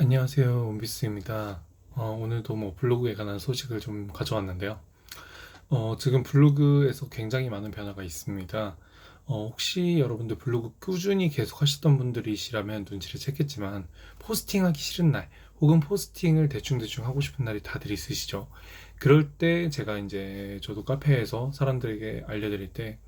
안녕하세요. 원비스입니다. 어, 오늘도 뭐 블로그에 관한 소식을 좀 가져왔는데요. 어, 지금 블로그에서 굉장히 많은 변화가 있습니다. 어, 혹시 여러분들 블로그 꾸준히 계속 하셨던 분들이시라면 눈치를 챘겠지만 포스팅하기 싫은 날 혹은 포스팅을 대충대충 하고 싶은 날이 다들 있으시죠. 그럴 때 제가 이제 저도 카페에서 사람들에게 알려드릴 때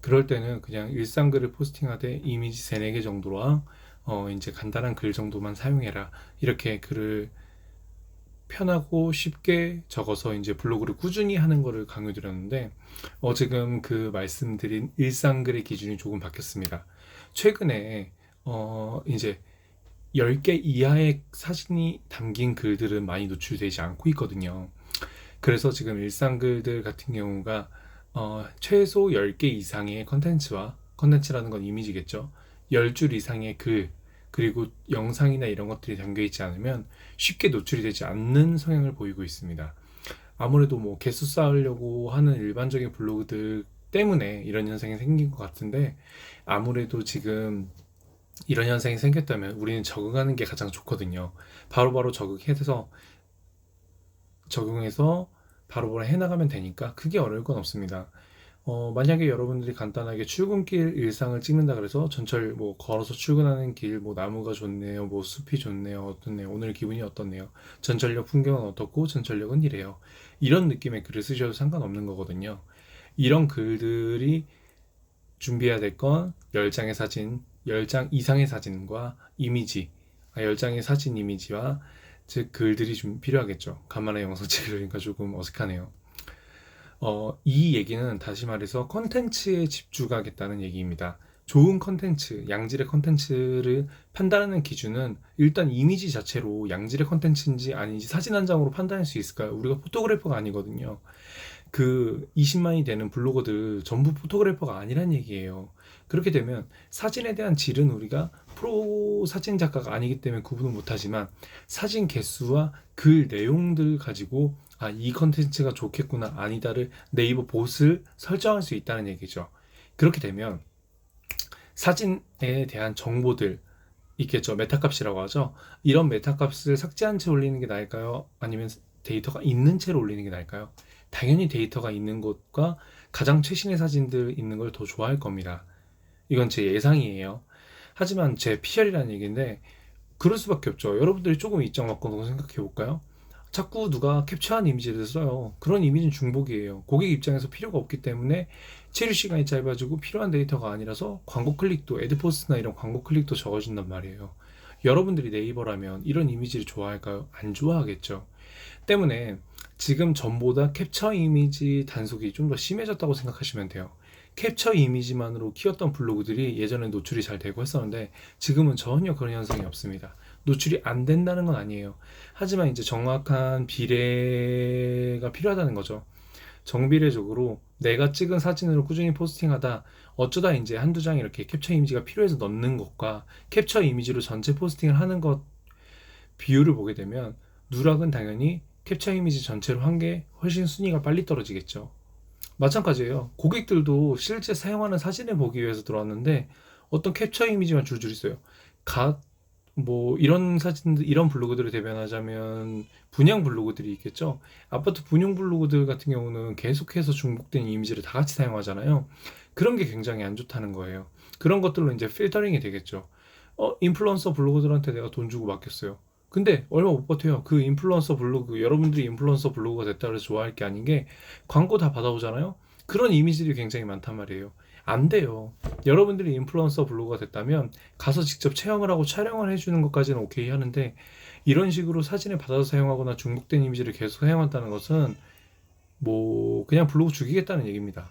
그럴 때는 그냥 일상 글을 포스팅하되 이미지 3, 4개 정도랑 어, 이제 간단한 글 정도만 사용해라. 이렇게 글을 편하고 쉽게 적어서 이제 블로그를 꾸준히 하는 거를 강요 드렸는데, 어, 지금 그 말씀드린 일상글의 기준이 조금 바뀌었습니다. 최근에, 어, 이제 10개 이하의 사진이 담긴 글들은 많이 노출되지 않고 있거든요. 그래서 지금 일상글들 같은 경우가, 어, 최소 10개 이상의 컨텐츠와, 컨텐츠라는 건 이미지겠죠. 10줄 이상의 글, 그리고 영상이나 이런 것들이 담겨 있지 않으면 쉽게 노출이 되지 않는 성향을 보이고 있습니다. 아무래도 뭐 개수 쌓으려고 하는 일반적인 블로그들 때문에 이런 현상이 생긴 것 같은데 아무래도 지금 이런 현상이 생겼다면 우리는 적응하는 게 가장 좋거든요. 바로바로 적응해서 적응해서 바로 바로 해나가면 되니까 크게 어려울 건 없습니다. 어, 만약에 여러분들이 간단하게 출근길 일상을 찍는다 그래서 전철 뭐 걸어서 출근하는 길, 뭐 나무가 좋네요, 뭐 숲이 좋네요, 어떻네요, 오늘 기분이 어떻네요, 전철역 풍경은 어떻고 전철역은 이래요. 이런 느낌의 글을 쓰셔도 상관없는 거거든요. 이런 글들이 준비해야 될 건 10장의 사진, 10장 이상의 사진과 이미지, 아, 10장의 사진 이미지와 즉 글들이 좀 필요하겠죠. 간만에 영상 찍으려니까 조금 어색하네요. 어, 이 얘기는 다시 말해서 컨텐츠에 집중하겠다는 얘기입니다. 좋은 컨텐츠, 양질의 컨텐츠를 판단하는 기준은 일단 이미지 자체로 양질의 컨텐츠인지 아닌지 사진 한 장으로 판단할 수 있을까요? 우리가 포토그래퍼가 아니거든요. 그 20만이 되는 블로거들 전부 포토그래퍼가 아니란 얘기예요. 그렇게 되면 사진에 대한 질은 우리가 프로 사진 작가가 아니기 때문에 구분을 못하지만 사진 개수와 글 내용들 가지고 아, 이 컨텐츠가 좋겠구나, 아니다를 네이버 봇을 설정할 수 있다는 얘기죠. 그렇게 되면 사진에 대한 정보들 있겠죠. 메타 값이라고 하죠. 이런 메타 값을 삭제한 채 올리는 게 나을까요? 아니면 데이터가 있는 채로 올리는 게 나을까요? 당연히 데이터가 있는 것과 가장 최신의 사진들 있는 걸 더 좋아할 겁니다. 이건 제 예상이에요. 하지만 제 피셜이라는 얘기인데 그럴 수밖에 없죠. 여러분들이 조금 입장 바꿔놓고 생각해 볼까요? 자꾸 누가 캡처한 이미지를 써요. 그런 이미지는 중복이에요. 고객 입장에서 필요가 없기 때문에 체류 시간이 짧아지고 필요한 데이터가 아니라서 광고 클릭도 에드포스나 이런 광고 클릭도 적어진단 말이에요. 여러분들이 네이버라면 이런 이미지를 좋아할까요? 안 좋아하겠죠. 때문에 지금 전보다 캡처 이미지 단속이 좀 더 심해졌다고 생각하시면 돼요. 캡처 이미지만으로 키웠던 블로그들이 예전에 노출이 잘 되고 했었는데 지금은 전혀 그런 현상이 없습니다. 노출이 안 된다는 건 아니에요. 하지만 이제 정확한 비례가 필요하다는 거죠. 정비례적으로 내가 찍은 사진으로 꾸준히 포스팅하다 어쩌다 이제 한두 장 이렇게 캡처 이미지가 필요해서 넣는 것과 캡처 이미지로 전체 포스팅을 하는 것 비율을 보게 되면 누락은 당연히 캡처 이미지 전체로 한 게 훨씬 순위가 빨리 떨어지겠죠. 마찬가지예요. 고객들도 실제 사용하는 사진을 보기 위해서 들어왔는데 어떤 캡처 이미지만 줄줄 있어요. 각 뭐 이런 사진들 이런 블로그들을 대변하자면 분양 블로그들이 있겠죠. 아파트 분양 블로그들 같은 경우는 계속해서 중복된 이미지를 다 같이 사용하잖아요. 그런 게 굉장히 안 좋다는 거예요. 그런 것들로 이제 필터링이 되겠죠. 어, 인플루언서 블로거들한테 내가 돈 주고 맡겼어요. 근데 얼마 못 버텨요. 그 인플루언서 블로그, 여러분들이 인플루언서 블로그가 됐다 그래서 좋아할 게 아닌 게 광고 다 받아오잖아요? 그런 이미지들이 굉장히 많단 말이에요. 안 돼요. 여러분들이 인플루언서 블로그가 됐다면 가서 직접 체험을 하고 촬영을 해주는 것까지는 오케이 하는데 이런 식으로 사진을 받아서 사용하거나 중복된 이미지를 계속 사용한다는 것은 뭐 그냥 블로그 죽이겠다는 얘기입니다.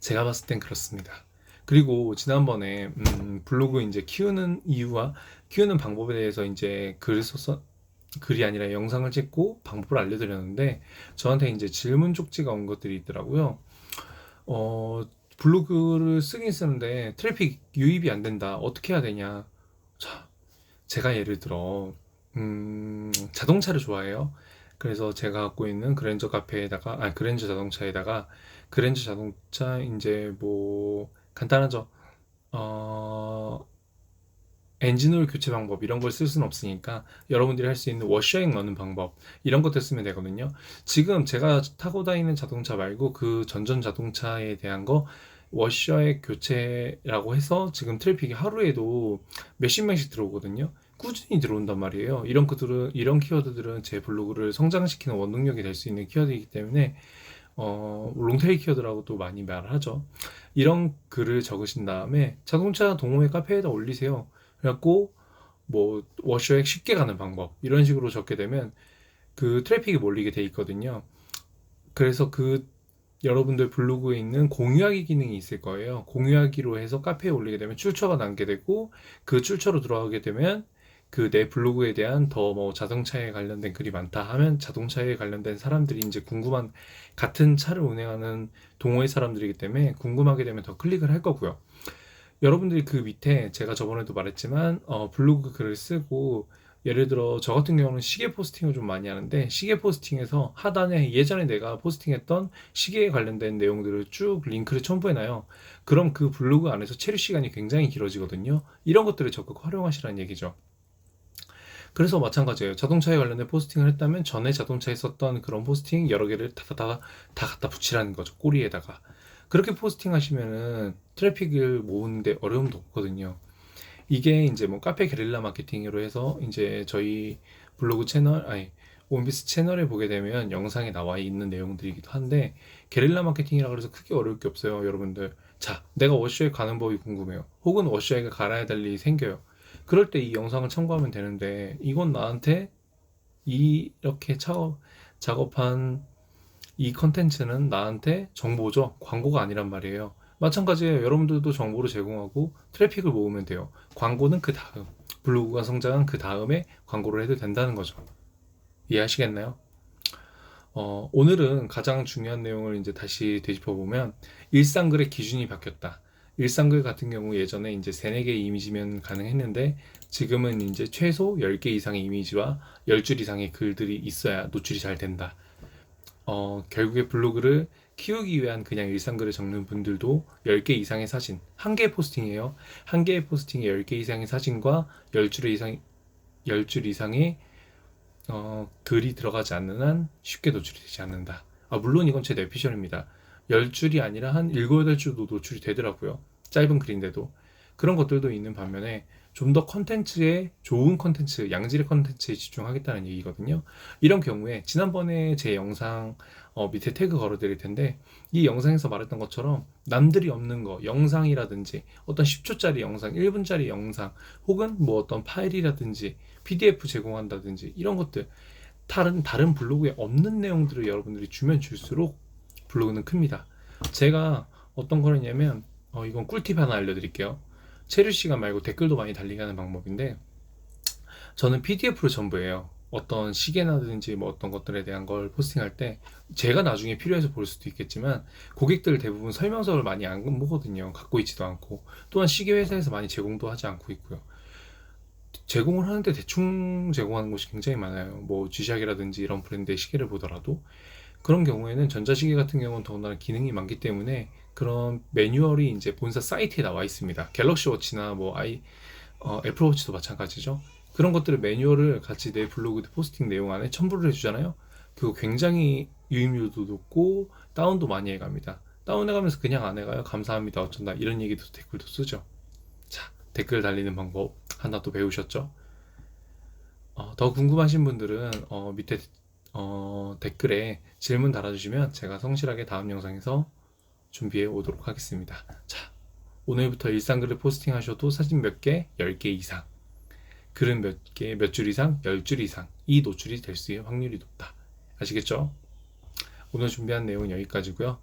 제가 봤을 땐 그렇습니다. 그리고 지난번에 음, 블로그 이제 키우는 이유와 키우는 방법에 대해서 이제 글을 써서 글이 아니라 영상을 찍고 방법을 알려드렸는데 저한테 이제 질문 쪽지가 온 것들이 있더라고요. 어, 블로그를 쓰긴 쓰는데 트래픽 유입이 안 된다. 어떻게 해야 되냐? 자, 제가 예를 들어 음, 자동차를 좋아해요. 그래서 제가 갖고 있는 그랜저 카페에다가 아 그랜저 자동차에다가 그랜저 자동차 이제 뭐 간단하죠. 어, 엔진오일 교체 방법 이런 걸 쓸 수는 없으니까 여러분들이 할 수 있는 워셔액 넣는 방법 이런 것들 쓰면 되거든요. 지금 제가 타고 다니는 자동차 말고 그 전전 자동차에 대한 거 워셔액 교체라고 해서 지금 트래픽이 하루에도 몇십 명씩 들어오거든요. 꾸준히 들어온단 말이에요. 이런 것들은 이런 키워드들은 제 블로그를 성장시키는 원동력이 될 수 있는 키워드이기 때문에 어, 롱테일 키워드라고도 많이 말을 하죠. 이런 글을 적으신 다음에 자동차 동호회 카페에다 올리세요. 그래갖고 뭐 워셔액 쉽게 가는 방법 이런 식으로 적게 되면 그 트래픽이 몰리게 돼 있거든요. 그래서 그 여러분들 블로그에 있는 공유하기 기능이 있을 거예요. 공유하기로 해서 카페에 올리게 되면 출처가 남게 되고 그 출처로 들어가게 되면 그 내 블로그에 대한 더 뭐 자동차에 관련된 글이 많다 하면 자동차에 관련된 사람들이 이제 궁금한 같은 차를 운행하는 동호회 사람들이기 때문에 궁금하게 되면 더 클릭을 할 거고요. 여러분들이 그 밑에 제가 저번에도 말했지만 어, 블로그 글을 쓰고 예를 들어 저 같은 경우는 시계 포스팅을 좀 많이 하는데 시계 포스팅에서 하단에 예전에 내가 포스팅했던 시계에 관련된 내용들을 쭉 링크를 첨부해놔요. 그럼 그 블로그 안에서 체류 시간이 굉장히 길어지거든요. 이런 것들을 적극 활용하시라는 얘기죠. 그래서 마찬가지예요. 자동차에 관련된 포스팅을 했다면 전에 자동차에 썼던 그런 포스팅 여러 개를 다다다 다 갖다 붙이라는 거죠. 꼬리에다가. 그렇게 포스팅 하시면은 트래픽을 모으는데 어려움도 없거든요. 이게 이제 뭐 카페 게릴라 마케팅으로 해서 이제 저희 블로그 채널, 아니, 원비스 채널에 보게 되면 영상에 나와 있는 내용들이기도 한데 게릴라 마케팅이라 그래서 크게 어려울 게 없어요, 여러분들. 자, 내가 워셔에 가는 법이 궁금해요. 혹은 워셔에 갈아야 될 일이 생겨요. 그럴 때 이 영상을 참고하면 되는데 이건 나한테 이렇게 작업, 작업한 이 컨텐츠는 나한테 정보죠. 광고가 아니란 말이에요. 마찬가지예요. 여러분들도 정보를 제공하고 트래픽을 모으면 돼요. 광고는 그 다음, 블로그가 성장한 그 다음에 광고를 해도 된다는 거죠. 이해하시겠나요? 어, 오늘은 가장 중요한 내용을 이제 다시 되짚어 보면 일상글의 기준이 바뀌었다. 일상글 같은 경우 예전에 이제 3, 4개 이미지면 가능했는데 지금은 이제 최소 10개 이상의 이미지와 10줄 이상의 글들이 있어야 노출이 잘 된다. 어, 결국에 블로그를 키우기 위한 그냥 일상글을 적는 분들도 10개 이상의 사진, 한 개의 포스팅이에요. 한 개의 포스팅에 10개 이상의 사진과 10줄 이상, 10줄 이상의 어, 글이 들어가지 않는 한 쉽게 노출이 되지 않는다. 아, 물론 이건 제 내피셜입니다. 10줄이 아니라 한 7, 8줄도 노출이 되더라고요. 짧은 글인데도. 그런 것들도 있는 반면에 좀 더 컨텐츠에 좋은 컨텐츠, 양질의 컨텐츠에 집중하겠다는 얘기거든요. 이런 경우에 지난번에 제 영상 어, 밑에 태그 걸어 드릴 텐데 이 영상에서 말했던 것처럼 남들이 없는 거, 영상이라든지 어떤 10초짜리 영상, 1분짜리 영상 혹은 뭐 어떤 파일이라든지 PDF 제공한다든지 이런 것들 다른 다른 블로그에 없는 내용들을 여러분들이 주면 줄수록 블로그는 큽니다. 제가 어떤 거냐면 어, 이건 꿀팁 하나 알려드릴게요. 체류 시간 말고 댓글도 많이 달리게 하는 방법인데 저는 PDF로 전부해요. 어떤 시계나든지 뭐 어떤 것들에 대한 걸 포스팅할 때 제가 나중에 필요해서 볼 수도 있겠지만 고객들 대부분 설명서를 많이 안 보거든요. 갖고 있지도 않고 또한 시계 회사에서 많이 제공도 하지 않고 있고요. 제공을 하는데 대충 제공하는 곳이 굉장히 많아요. 뭐 G샥이라든지 이런 브랜드의 시계를 보더라도 그런 경우에는 전자시계 같은 경우는 더군다나 기능이 많기 때문에 그런 매뉴얼이 이제 본사 사이트에 나와 있습니다. 갤럭시 워치나 뭐 아이 어, 애플 워치도 마찬가지죠. 그런 것들을 매뉴얼을 같이 내 블로그 포스팅 내용 안에 첨부를 해주잖아요. 그거 굉장히 유입률도 높고 다운도 많이 해갑니다. 다운해가면서 그냥 안 해가요. 감사합니다. 어쩐다. 이런 얘기도 댓글도 쓰죠. 자, 댓글 달리는 방법 하나 또 배우셨죠? 어, 더 궁금하신 분들은 어, 밑에 어, 댓글에 질문 달아주시면 제가 성실하게 다음 영상에서 준비해 오도록 하겠습니다. 자, 오늘부터 일상 글을 포스팅하셔도 사진 몇 개, 10개 이상, 글은 몇 개, 몇 줄 이상, 10줄 이상, 이 노출이 될 수 있는 확률이 높다. 아시겠죠? 오늘 준비한 내용은 여기까지고요.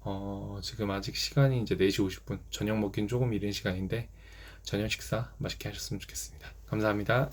어, 지금 아직 시간이 이제 4시 50분, 저녁 먹긴 조금 이른 시간인데 저녁 식사 맛있게 하셨으면 좋겠습니다. 감사합니다.